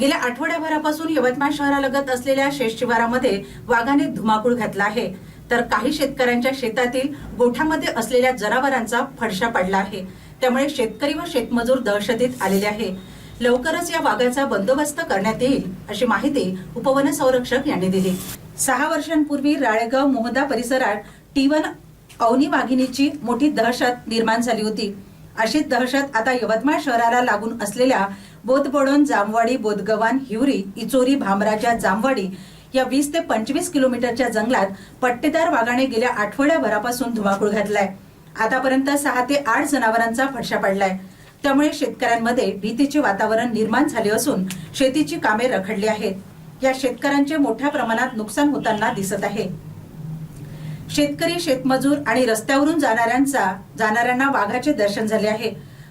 गेल्या आठवड्याभरापासून यवतमाळ शहरालगत असलेल्या शेत शिवारामध्ये वाघाने धुमाकूळ घातला आहे. तर काही शेतकऱ्यांच्या शेतातील गोठ्यामध्ये असलेल्या जनावरांचा फडशा पडला आहे. त्यामुळे शेतकरी व शेतमजूर दहशतीत आलेले आहे. लवकरच या वाघाचा बंदोबस्त करण्यात येईल अशी माहिती उपवन संरक्षक यांनी दिली. सहा वर्षांपूर्वी राळेगाव मोहदा परिसरात टीवन अवनी वाघिणीची मोठी दहशत निर्माण झाली होती. अशीच दहशत आता यवतमाळ शहराला लागून असलेल्या बोधबोडण जामवाडी बोधगव्हाण हिवरी इचोरी भामराजा जामवाडी या वीस ते पंचवीस किलोमीटरच्या जंगलात पट्टेदार वाघाने गेल्या आठवड्याभरापासून धुमाकूळ घातलाय. आतापर्यंत सहा ते आठ जनावरांचा फडशा पडलाय. त्यामुळे शेतकऱ्यांमध्ये भीतीचे वातावरण निर्माण झाले असून शेतीची कामे रखडली आहेत. या शेतकऱ्यांचे मोठ्या प्रमाणात नुकसान होताना दिसत आहे. शेतकरी शेतमजूर आणि रस्त्यावरून जाणाऱ्यांचा जाणाऱ्यांना वाघाचे दर्शन झाले आहे.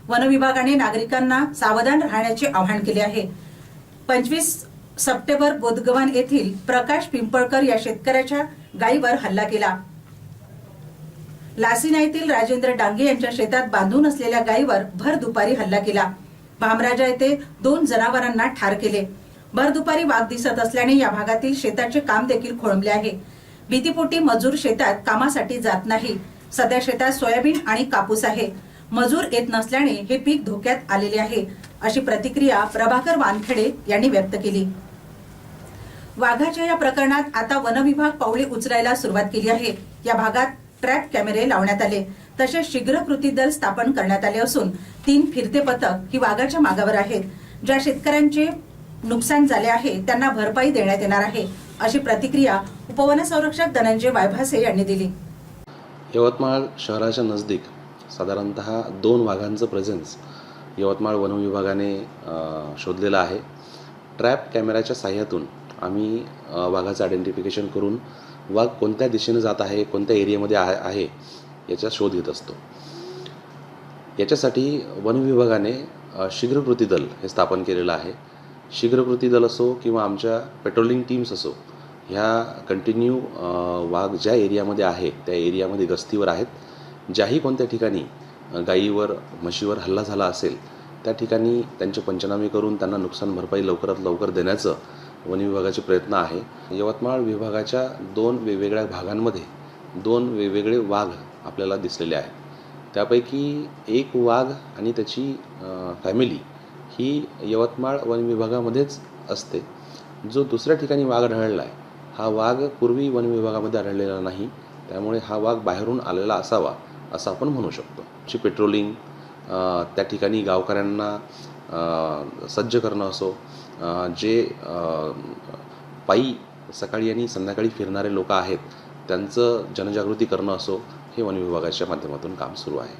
वन विभागाने नागरिकांना सावधान राहण्याचे आवाहन केले आहे. पंचवीस सप्टेंबर बोधगव्हाण येथील प्रकाश पिंपळकर या शेतकऱ्याच्या गायीवर हल्ला केला. लासिना येथील राजेंद्र डांगे यांच्या शेतात बांधून असलेल्या गायीवर भर दुपारी हल्ला केला. भामराजा येथे दोन जनावरांना ठार केले. भर दुपारी वाघ दिसत असल्याने या भागातील शेताचे काम देखील खोळंबले आहे. भीतीपोटी मजूर शेतात कामासाठी जात नाही. सध्या शेतात सोयाबीन आणि कापूस आहे. मजूर येत नसल्याने हे पीक धोक्यात आलेले आहे अशी प्रतिक्रिया प्रभाकर वानखेडे यांनी व्यक्त केली. वाघाच्या या प्रकरणात आता वनविभाग पावले उचलायला सुरुवात केली आहे. या भागात ट्रॅप कॅमेरे लावण्यात आले. तसेच शीघ्र कृती दल स्थापन करण्यात आले असून तीन फिरते पथक ही वाघाच्या मागावर आहेत. ज्या शेतकऱ्यांचे नुकसान झाले आहे त्यांना भरपाई देण्यात येणार आहे अशी प्रतिक्रिया उपवन संरक्षक धनंजय वायभासे यांनी दिली. यवतमाळ शहराच्या नजदीक साधारणत दोन वाघांचं प्रेझेन्स यवतमाळ वनविभागाने शोधलेलं आहे. ट्रॅप कॅमेऱ्याच्या साह्यातून आम्ही वाघाचं आयडेंटिफिकेशन करून वाघ कोणत्या दिशेने जात आहे कोणत्या एरियामध्ये आहे आहे याचा शोध घेत असतो. याच्यासाठी वनविभागाने शीघ्रकृती दल हे स्थापन केलेलं आहे. शीघ्रकृती दल असो किंवा आमच्या पेट्रोलिंग टीम्स असो ह्या कंटिन्यू वाघ ज्या एरियामध्ये आहे त्या एरियामध्ये गस्तीवर आहेत. ज्याही कोणत्या ठिकाणी गाईवर म्हशीवर हल्ला झाला असेल त्या ठिकाणी त्यांचे पंचनामे करून त्यांना नुकसान भरपाई लवकरात लवकर देण्याचं वन विभागाचे प्रयत्न आहे. यवतमाळ विभागाच्या दोन वेगवेगळ्या भागांमध्ये दोन वेगवेगळे वाघ आपल्याला दिसलेले आहेत. त्यापैकी एक वाघ आणि त्याची फॅमिली ही यवतमाळ वन विभागामध्येच असते. जो दुसऱ्या ठिकाणी वाघ आढळला आहे हा वाघ पूर्वी वन विभागामध्ये आढळलेला नाही. त्यामुळे हा वाघ बाहेरून आलेला असावा. असं आपण म्हणू शकतो. जी पेट्रोलिंग त्या ठिकाणी गावकऱ्यांना सज्ज करणं असो जे पायी सकाळी आणि संध्याकाळी फिरणारे लोक आहेत त्यांचं जनजागृती करणं असो हे वन विभागाच्या माध्यमातून काम सुरू आहे.